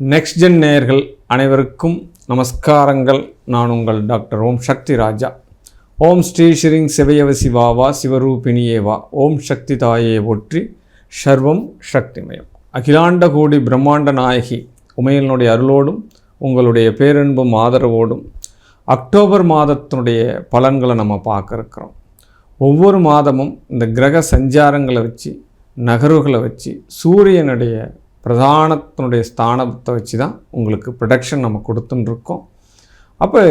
Next gen நேயர்கள் அனைவருக்கும் நமஸ்காரங்கள். நான் உங்கள் டாக்டர் ஓம் சக்தி ராஜா. ஓம் ஸ்ரீ ஸ்ரீங் சிவயவ சிவாவா சிவரூபிணியேவா. ஓம் சக்தி தாயே ஒற்றி சர்வம் சக்திமயம். அகிலாண்ட கோடி பிரம்மாண்ட நாயகி உமையனுடைய அருளோடும் உங்களுடைய பேரன்பும் ஆதரவோடும் அக்டோபர் மாதத்தினுடைய பலன்களை நம்ம பார்க்க இருக்கிறோம். ஒவ்வொரு மாதமும் இந்த கிரக சஞ்சாரங்களை வச்சு நகர்வுகளை வச்சு சூரியனுடைய பிரதானத்தினுடைய ஸ்தானத்தை வச்சு தான் உங்களுக்கு ப்ரொடக்ஷன் நம்ம கொடுத்துட்டுருக்கோம் அப்போ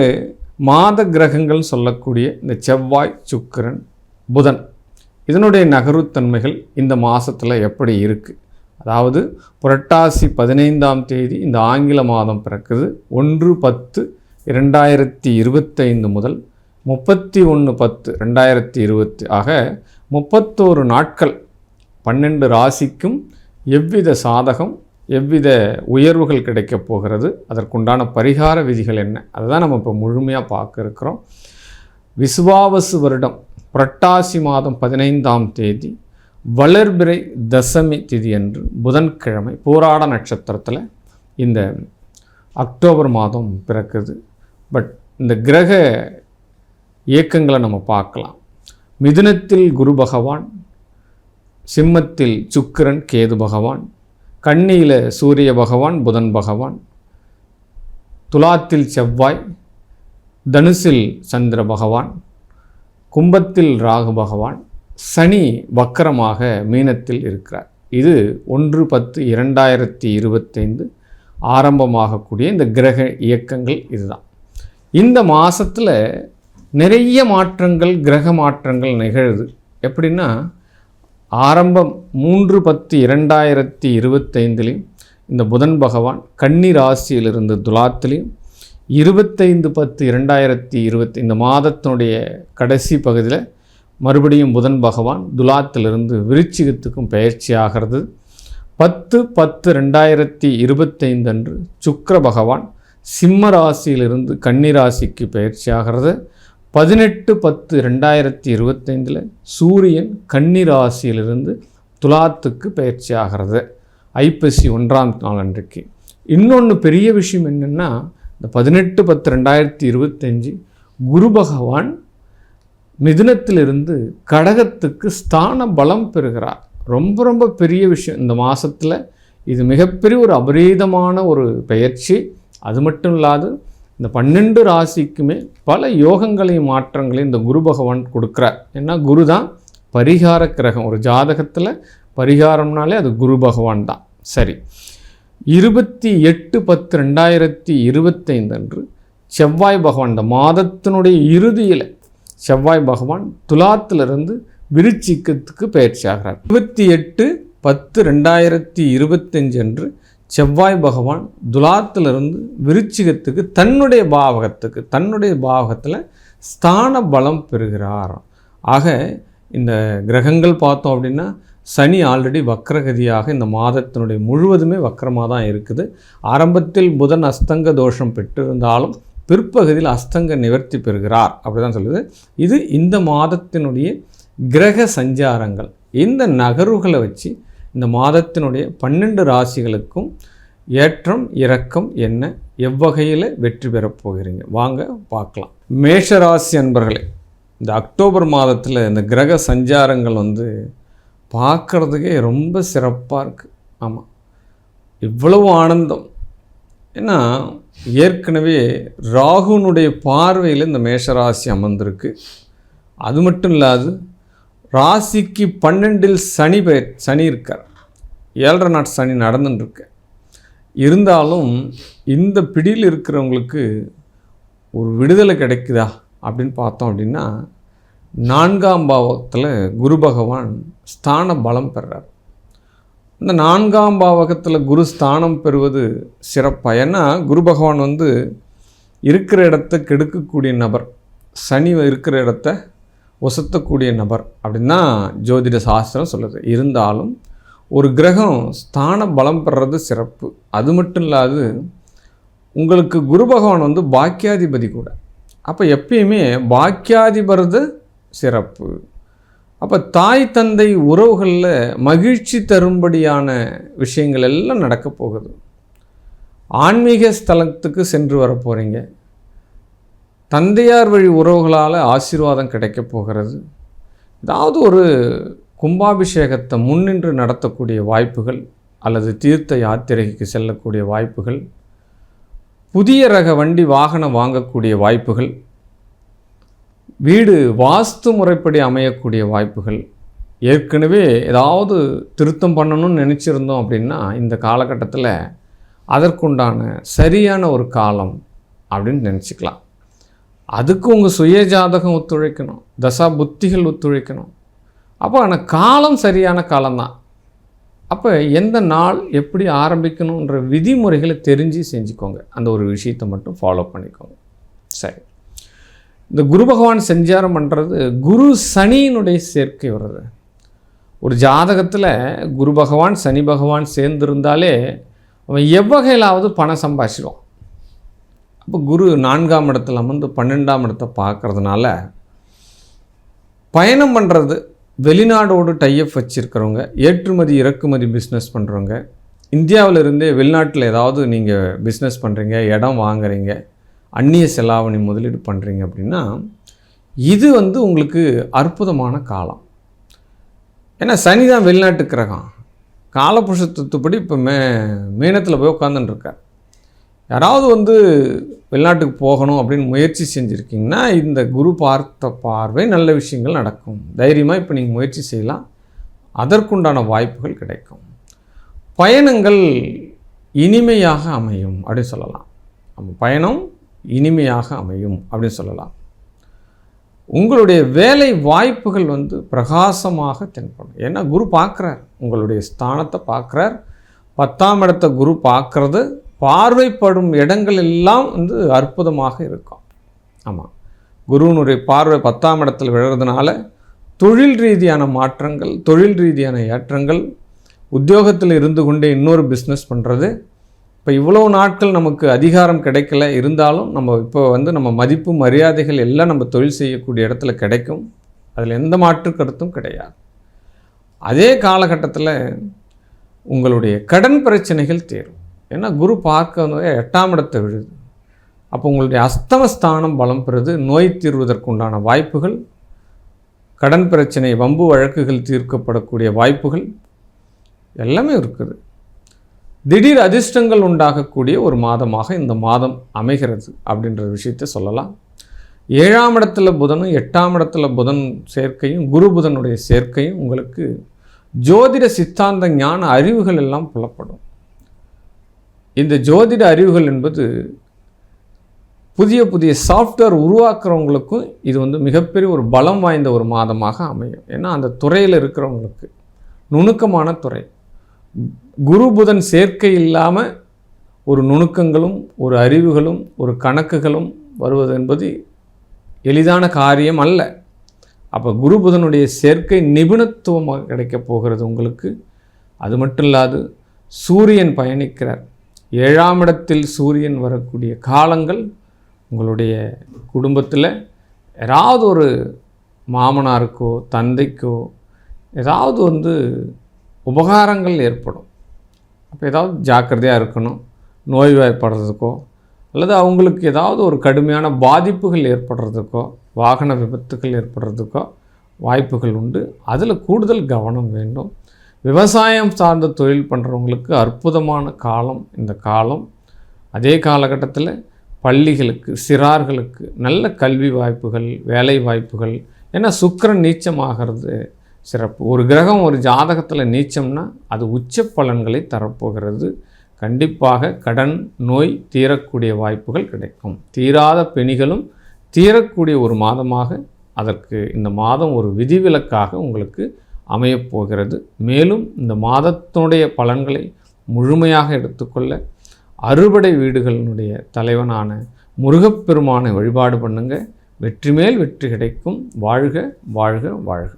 மாத கிரகங்கள் சொல்லக்கூடிய இந்த செவ்வாய் சுக்கிரன் புதன் இதனுடைய நகர்வுத்தன்மைகள் இந்த மாதத்தில் எப்படி இருக்குது அதாவது புரட்டாசி பதினைந்தாம் தேதி இந்த ஆங்கில மாதம் பிறக்குது. ஒன்று பத்து இரண்டாயிரத்தி இருபத்தைந்து முதல் முப்பத்தி ஒன்று பத்து ரெண்டாயிரத்தி இருபத்தி ஆக முப்பத்தோரு நாட்கள் பன்னெண்டு ராசிக்கும் எவ்வித சாதகம் எவ்வித உயர்வுகள் கிடைக்கப் போகிறது அதற்குண்டான பரிகார விதிகள் என்ன? அதை தான் நம்ம இப்போ முழுமையாக பார்க்க இருக்கிறோம். விசுவாவசு வருடம் புரட்டாசி மாதம் பதினைந்தாம் தேதி வளர்பிறை தசமி திதி அன்று புதன்கிழமை போராட நட்சத்திரத்தில் இந்த அக்டோபர் மாதம் பிறக்குது. பட் இந்த கிரக இயக்கங்களை நம்ம பார்க்கலாம். மிதுனத்தில் குரு பகவான் சிம்மத்தில் சுக்கிரன் கேது பகவான் கன்னியில் சூரிய பகவான் புதன் பகவான் துலாத்தில் செவ்வாய் தனுசில் சந்திர பகவான் கும்பத்தில் ராகு பகவான் சனி வக்கரமாக மீனத்தில் இருக்கிறார். இது ஒன்று பத்து இரண்டாயிரத்தி இருபத்தைந்து ஆரம்பமாகக்கூடிய இந்த கிரக இயக்கங்கள் இதுதான். இந்த மாதத்தில் நிறைய மாற்றங்கள் கிரக மாற்றங்கள் நிகழுது. எப்படின்னா ஆரம்பம் மூன்று பத்து இரண்டாயிரத்தி இருபத்தைந்துலேயும் இந்த புதன் பகவான் கன்னி ராசியிலிருந்து துலாத்திலையும் இருபத்தைந்து பத்து இரண்டாயிரத்தி இருபத்தி இந்த மாதத்தினுடைய கடைசி பகுதியில் மறுபடியும் புதன் பகவான் துலாத்திலிருந்து விருச்சிகத்துக்கும் பயிற்சி ஆகிறது. பத்து பத்து ரெண்டாயிரத்தி இருபத்தைந்து அன்று சுக்கர பகவான் சிம்ம ராசியிலிருந்து கன்னி ராசிக்கு பயிற்சி ஆகிறது. பதினெட்டு பத்து ரெண்டாயிரத்தி இருபத்தைந்தில் சூரியன் கன்னி ராசியிலிருந்து துலாத்துக்கு பயிற்சி ஆகிறது ஐப்பசி ஒன்றாம் நாள் அன்றைக்கு. இன்னொன்று பெரிய விஷயம் என்னென்னா இந்த பதினெட்டு பத்து ரெண்டாயிரத்தி இருபத்தஞ்சி குரு பகவான் மிதுனத்திலிருந்து கடகத்துக்கு ஸ்தான பலம் பெறுகிறார். ரொம்ப ரொம்ப பெரிய விஷயம். இந்த மாதத்தில் இது மிகப்பெரிய ஒரு அபரீதமான ஒரு பயிற்சி. அது மட்டும் இல்லாது இந்த பன்னெண்டு ராசிக்குமே பல யோகங்களையும் மாற்றங்களையும் இந்த குரு பகவான் கொடுக்குறார். ஏன்னா குரு தான் பரிகார கிரகம். ஒரு ஜாதகத்தில் பரிகாரம்னாலே அது குரு பகவான் தான். சரி. இருபத்தி எட்டு பத்து ரெண்டாயிரத்தி இருபத்தைந்து அன்று செவ்வாய் பகவான் இந்த மாதத்தினுடைய இறுதியில் செவ்வாய் பகவான் துலாத்திலிருந்து விருச்சிக்கத்துக்கு பயிற்சி ஆகிறார் இருபத்தி எட்டு பத்து ரெண்டாயிரத்தி இருபத்தஞ்சு அன்று செவ்வாய் பகவான் துலாத்திலிருந்து விருச்சிகத்துக்கு தன்னுடைய பாவகத்துக்கு தன்னுடைய பாவகத்தில் ஸ்தான பலம் பெறுகிறார். ஆக இந்த கிரகங்கள் பார்த்தோம் அப்படின்னா சனி ஆல்ரெடி வக்ரகதியாக இந்த மாதத்தினுடைய முழுவதுமே வக்கரமாக தான் இருக்குது. ஆரம்பத்தில் புதன் அஸ்தங்க தோஷம் பெற்றிருந்தாலும் பிற்பகுதியில் அஸ்தங்க நிவர்த்தி பெறுகிறார். அப்படி தான் சொல்லுது. இது இந்த மாதத்தினுடைய கிரக சஞ்சாரங்கள். இந்த நகர்வுகளை வச்சு இந்த மாதத்தினுடைய பன்னெண்டு ராசிகளுக்கும் ஏற்றம் இறக்கம் என்ன? எவ்வகையில் வெற்றி பெறப் போகிறீங்க? வாங்க பார்க்கலாம். மேஷராசி அன்பர்களே இந்த அக்டோபர் மாதத்தில் இந்த கிரக சஞ்சாரங்கள் வந்து பார்க்குறதுக்கே ரொம்ப சிறப்பாக இருக்குது ஆமாம் இவ்வளவு ஆனந்தம். ஏன்னா ஏற்கனவே ராகுனுடைய பார்வையில் இந்த மேஷராசி அமர்ந்திருக்கு. அது மட்டும் இல்லாது ராசிக்கு பன்னெண்டில் சனி பெயர் சனி இருக்கார். ஏழரை நாட் சனி நடந்துட்டுருக்கு. இருந்தாலும் இந்த பிடியில் இருக்கிறவங்களுக்கு ஒரு விடுதலை கிடைக்குதா அப்படின்னு பார்த்தோம் அப்படின்னா நான்காம் பாவத்தில் குரு பகவான் ஸ்தான பலம் பெறார். இந்த நான்காம் பாவகத்தில் குரு ஸ்தானம் பெறுவது சிறப்பாக ஏன்னா குரு பகவான் வந்து இருக்கிற இடத்த கெடுக்கக்கூடிய நபர். சனி இருக்கிற இடத்த ஒசத்தக்கூடிய நபர் அப்படின்னு தான் ஜோதிட சாஸ்திரம் சொல்லுது. இருந்தாலும் ஒரு கிரகம் ஸ்தான பலம் பெறது சிறப்பு. அது மட்டும் இல்லாது உங்களுக்கு குரு பகவான் வந்து பாக்கியாதிபதி கூட. அப்போ எப்பயுமே பாக்கியாதிபரது சிறப்பு. அப்போ தாய் தந்தை உறவுகளில் மகிழ்ச்சி தரும்படியான விஷயங்கள் எல்லாம் நடக்க போகுது. ஆன்மீக ஸ்தலத்துக்கு சென்று வர போகிறீங்க தந்தையார் வழி உறவுகளால் ஆசீர்வாதம் கிடைக்கப் போகிறது. ஏதாவது ஒரு கும்பாபிஷேகத்தை முன்னின்று நடத்தக்கூடிய வாய்ப்புகள் அல்லது தீர்த்த யாத்திரைக்கு செல்லக்கூடிய வாய்ப்புகள் புதிய ரக வண்டி வாகனம் வாங்கக்கூடிய வாய்ப்புகள் வீடு வாஸ்து முறைப்படி அமையக்கூடிய வாய்ப்புகள் ஏற்கனவே ஏதாவது திருத்தம் பண்ணணும்னு நினச்சிருந்தோம் அப்படின்னா இந்த காலகட்டத்தில் அதற்குண்டான சரியான ஒரு காலம் அப்படின்னு நினச்சிக்கலாம். அதுக்கு உங்கள் சுய ஜாதகம் ஒத்துழைக்கணும். தசா புத்திகள் ஒத்துழைக்கணும். அப்போ ஆனால் காலம் சரியான காலம்தான். அப்போ எந்த நாள் எப்படி ஆரம்பிக்கணுன்ற விதிமுறைகளை தெரிஞ்சு செஞ்சுக்கோங்க. அந்த ஒரு விஷயத்தை மட்டும் ஃபாலோ பண்ணிக்கோங்க. சரி. இந்த குரு பகவான் செஞ்சாரம் பண்ணுறது குரு சனியினுடைய சேர்க்கை வருது ஒரு ஜாதகத்தில் குரு பகவான் சனி பகவான் சேர்ந்திருந்தாலே அவன் எவ்வகையிலாவது பணம் சம்பாதிச்சிடுவான் அப்போ குரு நான்காம் இடத்துல அமர்ந்து பன்னெண்டாம் இடத்தை பார்க்குறதுனால பயணம் பண்ணுறது வெளிநாடோடு டைஅப் வச்சுருக்கிறவங்க ஏற்றுமதி இறக்குமதி பிஸ்னஸ் பண்ணுறவங்க இந்தியாவில் இருந்தே வெளிநாட்டில் ஏதாவது நீங்கள் பிஸ்னஸ் பண்ணுறீங்க இடம் வாங்குறீங்க அந்நிய செலாவணி முதலீடு பண்ணுறீங்க அப்படின்னா இது வந்து உங்களுக்கு அற்புதமான காலம். ஏன்னா சனி தான் வெளிநாட்டு கிரகம். காலபுரிஷத்துப்படி இப்போ மே மீனத்தில் போய் உட்காந்துட்டுருக்கார் யாராவது வந்து வெளிநாட்டுக்கு போகணும் அப்படின்னு முயற்சி செஞ்சுருக்கீங்கன்னா இந்த குரு பார்த்த பார்வை நல்ல விஷயங்கள் நடக்கும். தைரியமாக இப்போ நீங்கள் முயற்சி செய்யலாம். அதற்குண்டான வாய்ப்புகள் கிடைக்கும். பயணங்கள் இனிமையாக அமையும் அப்படின்னு சொல்லலாம். நம்ம பயணம் இனிமையாக அமையும் அப்படின்னு சொல்லலாம். உங்களுடைய வேலை வாய்ப்புகள் வந்து பிரகாசமாக தென்படும். ஏன்னா குரு பார்க்குறார். உங்களுடைய ஸ்தானத்தை பார்க்குறார். பத்தாம் இடத்த குரு பார்க்குறது. பார்வைப்படும் இடங்கள் எல்லாம் வந்து அற்புதமாக இருக்கும். ஆமாம் குருவினுடைய பார்வை பத்தாம் இடத்தில் விழுறதுனால தொழில் ரீதியான மாற்றங்கள் தொழில் ரீதியான ஏற்றங்கள் உத்தியோகத்தில் இருந்து கொண்டே இன்னொரு பிஸ்னஸ் பண்ணுறது இப்போ இவ்வளோ நாட்கள் நமக்கு அதிகாரம் கிடைக்கல. இருந்தாலும் நம்ம இப்போ வந்து நம்ம மதிப்பு மரியாதைகள் எல்லாம் நம்ம தொழில் செய்யக்கூடிய இடத்துல கிடைக்கும். அதில் எந்த மாற்று கருத்தும் கிடையாது. அதே காலகட்டத்தில் உங்களுடைய கடன் பிரச்சனைகள் தேரும். ஏன்னா குரு பார்க்க வந்து எட்டாம் இடத்தை விழுது. அப்போ உங்களுடைய அஸ்தமஸ்தானம் பலம் பெறுது. நோய் தீர்வதற்குண்டான வாய்ப்புகள் கடன் பிரச்சனை வம்பு வழக்குகள் தீர்க்கப்படக்கூடிய வாய்ப்புகள் எல்லாமே இருக்குது. திடீர் அதிர்ஷ்டங்கள் உண்டாகக்கூடிய ஒரு மாதமாக இந்த மாதம் அமைகிறது அப்படின்ற விஷயத்தை சொல்லலாம். ஏழாம் இடத்துல புதனும் எட்டாம் இடத்துல புதன் சேர்க்கையும் குரு புதனுடைய சேர்க்கையும் உங்களுக்கு ஜோதிட சித்தாந்த ஞான அறிவுகள் எல்லாம் புலப்படும். இந்த ஜோதிட அறிவுகள் என்பது புதிய புதிய சாஃப்ட்வேர் உருவாக்குறவங்களுக்கும் இது வந்து மிகப்பெரிய ஒரு பலம் வாய்ந்த ஒரு மாதமாக அமையும். ஏன்னா அந்த துறையில் இருக்கிறவங்களுக்கு நுணுக்கமான துறை. குரு புதன் சேர்க்கை இல்லாமல் ஒரு நுணுக்கங்களும் ஒரு அறிவுகளும் ஒரு கணக்குகளும் வருவது என்பது எளிதான காரியம் அல்ல. அப்போ குரு புதனுடைய சேர்க்கை நிபுணத்துவமாக கிடைக்கப் போகிறது உங்களுக்கு. அது மட்டும் இல்லாது சூரியன் பயணிக்கிறார். ஏழாம் இடத்தில் சூரியன் வரக்கூடிய காலங்கள் உங்களுடைய குடும்பத்தில் ஏதாவது ஒரு மாமனாருக்கோ தந்தைக்கோ ஏதாவது வந்து உபகாரங்கள் ஏற்படும். அப்போ ஏதாவது ஜாக்கிரதையாக இருக்கணும் நோய்வாய்ப்படுறதுக்கோ அல்லது அவங்களுக்கு ஏதாவது ஒரு கடுமையான பாதிப்புகள் ஏற்படுறதுக்கோ வாகன விபத்துகள் ஏற்படுறதுக்கோ வாய்ப்புகள் உண்டு. அதில் கூடுதல் கவனம் வேண்டும். விவசாயம் சார்ந்த தொழில் பண்ணுறவங்களுக்கு அற்புதமான காலம் இந்த காலம். அதே காலகட்டத்தில் பள்ளிகளுக்கு சிறார்களுக்கு நல்ல கல்வி வாய்ப்புகள் வேலை வாய்ப்புகள். ஏன்னா சுக்கரன் நீச்சமாகிறது சிறப்பு. ஒரு கிரகம் ஒரு ஜாதகத்தில் நீச்சம்னா அது உச்ச பலன்களை தரப்போகிறது. கண்டிப்பாக கடன் நோய் தீரக்கூடிய வாய்ப்புகள் கிடைக்கும். தீராத பிணிகளும் தீரக்கூடிய ஒரு மாதமாக அதற்கு இந்த மாதம் ஒரு விதிவிலக்காக உங்களுக்கு அமையப்போகிறது. மேலும் இந்த மாதத்தினுடைய பலன்களை முழுமையாக எடுத்துக்கொள்ள அறுபடை வீடுகளினுடைய தலைவனான முருகப்பெருமானை வழிபாடு பண்ணுங்க. வெற்றி மேல் வெற்றி கிடைக்கும். வாழ்க வாழ்க வாழ்க.